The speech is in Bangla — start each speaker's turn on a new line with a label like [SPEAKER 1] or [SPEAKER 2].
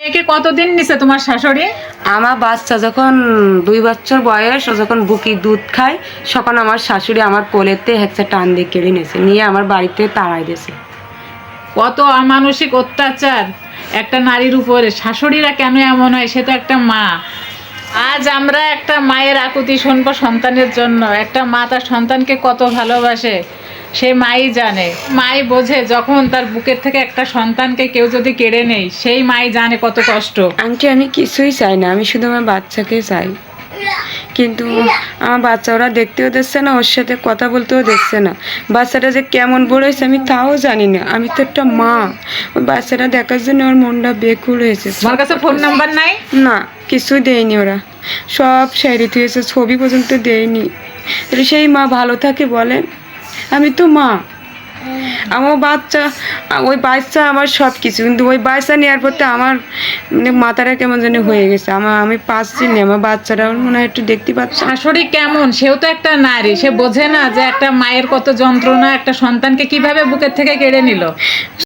[SPEAKER 1] একে কতদিন নিছে তোমার শাশুড়ি?
[SPEAKER 2] আমার বাচ্চা যখন দুই বছর বয়স ও যখন বুকি দুধ খায় তখন আমার শাশুড়ি আমার কোলেতে একটা টান দিয়ে কেড়ে নিয়েছে নিয়ে আমার বাড়িতে তাড়াই দিয়েছে।
[SPEAKER 1] কত অমানসিক অত্যাচার একটা নারীর উপরে। শাশুড়িরা কেন এমন হয়? সে তো একটা মা। আজ আমরা একটা মায়ের আকুতি শুনব সন্তানের জন্য। একটা মা তার সন্তানকে কত ভালোবাসে, সে মাই জানে। মাই বোঝে যখন তার বুকের থেকে একটা সন্তানকে কেউ যদি কেড়ে নেই সেই মাই জানে কত কষ্ট।
[SPEAKER 2] আংটি আমি কিছুই চাই না, আমি শুধু আমার বাচ্চাকে চাই। কিন্তু আমার বাচ্চা ওরা দেখতেও দিচ্ছে না ওর সাথে কথা বলতেও দিচ্ছে না। বাচ্চাটা যে কেমন বড় হয়েছে আমি তাও জানি না। আমি তো একটা মা। ওই বাচ্চাটা দেখার জন্য ওর মনটা বেকুল হয়েছে।
[SPEAKER 1] তোমার কাছে ফোন নাম্বার নাই?
[SPEAKER 2] না কিছুই দেয়নি ওরা। সব সাইডে দিয়েছে ছবি পর্যন্ত দেয়নি। তাহলে সেই মা ভালো থাকে বলেন আমি তো মা। আমার বাচ্চা ওই বাচ্চা আমার সব কিছু কিন্তু ওই বাচ্চা নেওয়ার পর আমার মানে মাথাটা কেমন যেন হয়ে গেছে। আমার, আমি পাচ্ছি না, আমার বাচ্চাটা মনে হয় একটু দেখতে পাচ্ছি।
[SPEAKER 1] শাশুড়ি কেমন? সেও তো একটা নারী, সে বোঝে না যে একটা মায়ের কত যন্ত্রণা, একটা সন্তানকে কীভাবে বুকের থেকে কেড়ে নিল?